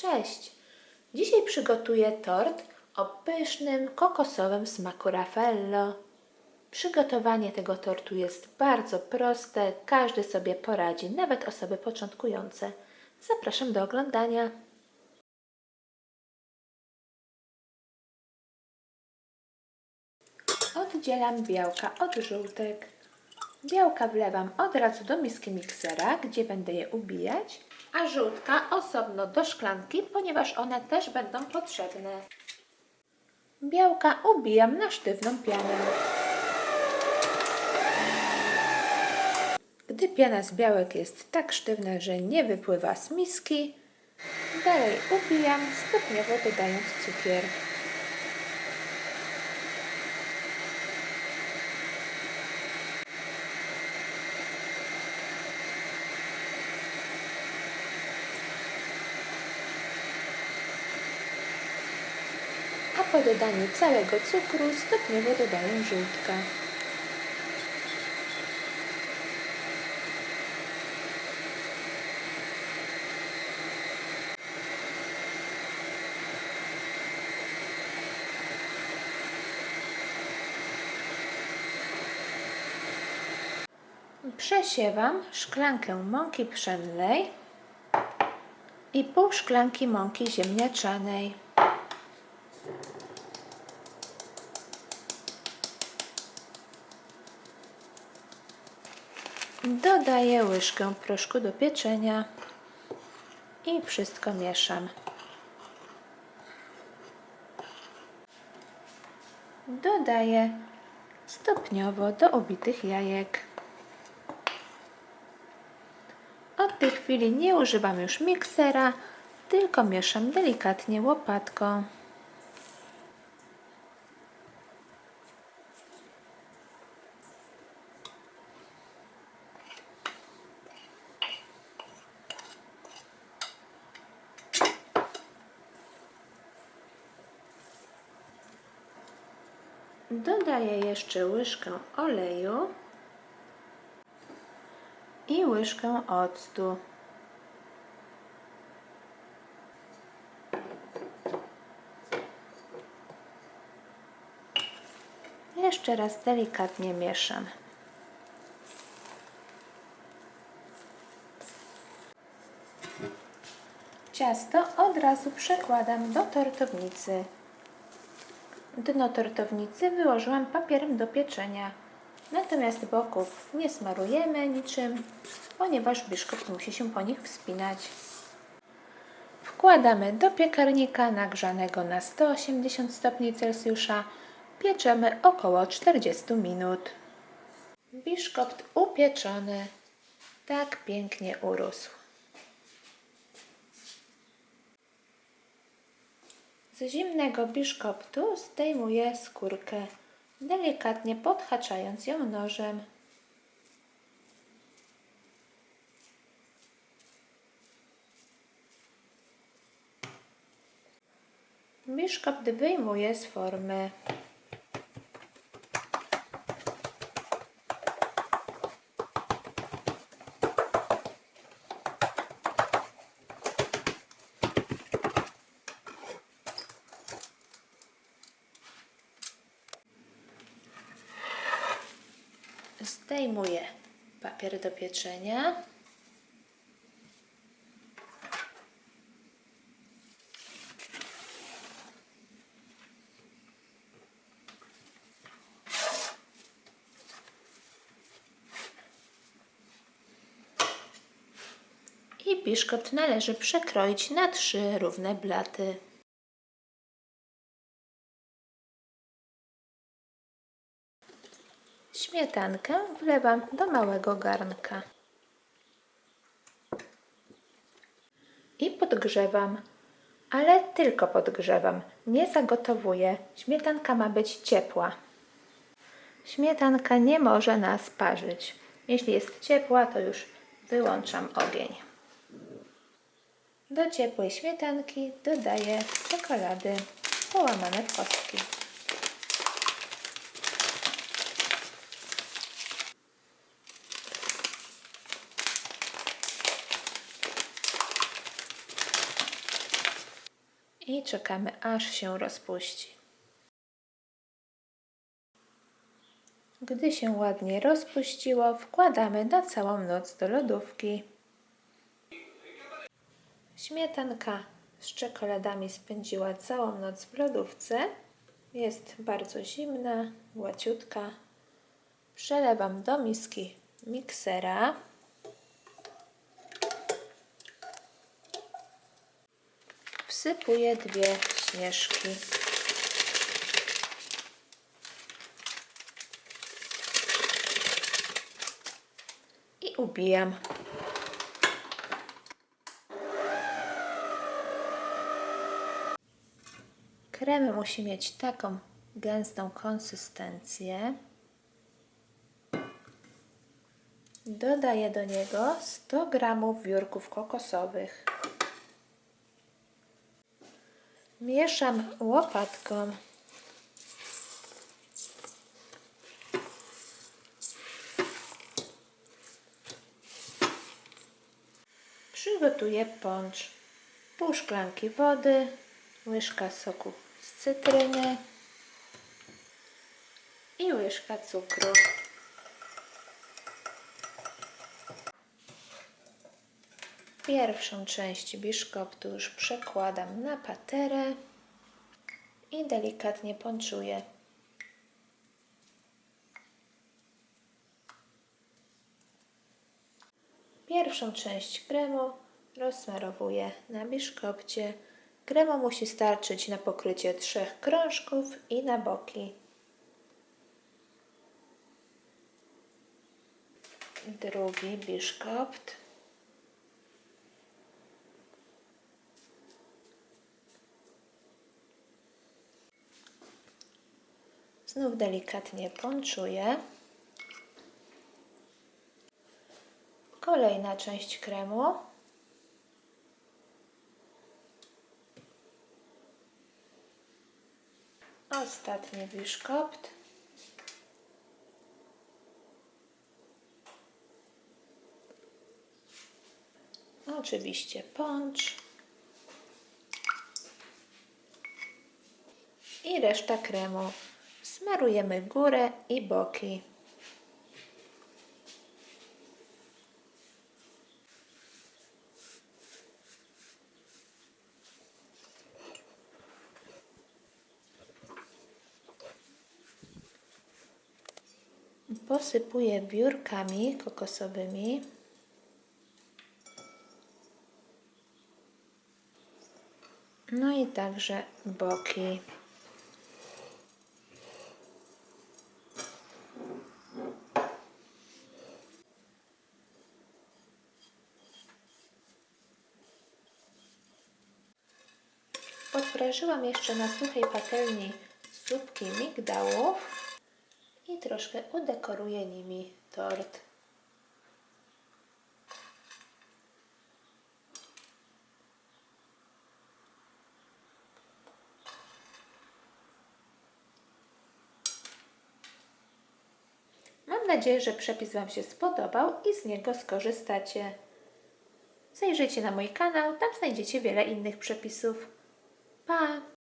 Cześć! Dzisiaj przygotuję tort o pysznym, kokosowym smaku Raffaello. Przygotowanie tego tortu jest bardzo proste, każdy sobie poradzi, nawet osoby początkujące. Zapraszam do oglądania. Oddzielam białka od żółtek. Białka wlewam od razu do miski miksera, gdzie będę je ubijać, a żółtka osobno do szklanki, ponieważ one też będą potrzebne. Białka ubijam na sztywną pianę. Gdy piana z białek jest tak sztywna, że nie wypływa z miski, dalej ubijam, stopniowo dodając cukier. Po dodaniu całego cukru stopniowo dodaję żółtka. Przesiewam szklankę mąki pszennej i pół szklanki mąki ziemniaczanej. Dodaję łyżkę proszku do pieczenia i wszystko mieszam. Dodaję stopniowo do ubitych jajek. Od tej chwili nie używam już miksera, tylko mieszam delikatnie łopatką. Dodaję jeszcze łyżkę oleju i łyżkę octu. Jeszcze raz delikatnie mieszam. Ciasto od razu przekładam do tortownicy. Dno tortownicy wyłożyłam papierem do pieczenia. Natomiast boków nie smarujemy niczym, ponieważ biszkopt musi się po nich wspinać. Wkładamy do piekarnika nagrzanego na 180 stopni Celsjusza. Pieczemy około 40 minut. Biszkopt upieczony. Tak pięknie urósł. Z zimnego biszkoptu zdejmuję skórkę, delikatnie podhaczając ją nożem. Biszkopt wyjmuję z formy. Zdejmuję papier do pieczenia. I biszkopt należy przekroić na trzy równe blaty. Śmietankę wlewam do małego garnka. I podgrzewam, ale tylko podgrzewam, nie zagotowuję. Śmietanka ma być ciepła. Śmietanka nie może nas parzyć. Jeśli jest ciepła, to już wyłączam ogień. Do ciepłej śmietanki dodaję czekolady połamane w kostki. I czekamy aż się rozpuści. Gdy się ładnie rozpuściło, wkładamy na całą noc do lodówki. Śmietanka z czekoladami spędziła całą noc w lodówce. Jest bardzo zimna, głaciutka. Przelewam do miski miksera. Wsypuję dwie śnieżki. I ubijam. Krem musi mieć taką gęstą konsystencję. Dodaję do niego 100 g wiórków kokosowych. Mieszam łopatką. Przygotuję poncz. Pół szklanki wody, łyżka soku z cytryny i łyżka cukru. Pierwszą część biszkoptu już przekładam na paterę i delikatnie ponczuję. Pierwszą część kremu rozsmarowuję na biszkopcie. Kremu musi starczyć na pokrycie trzech krążków i na boki. Drugi biszkopt. Znów delikatnie ponczuję. Kolejna część kremu. Ostatni biszkopt. Oczywiście poncz. I reszta kremu. Smarujemy górę i boki. Posypuję wiórkami kokosowymi. No i także boki. Podprażyłam jeszcze na suchej patelni słupki migdałów i troszkę udekoruję nimi tort. Mam nadzieję, że przepis Wam się spodobał i z niego skorzystacie. Zajrzyjcie na mój kanał, tam znajdziecie wiele innych przepisów. Bye.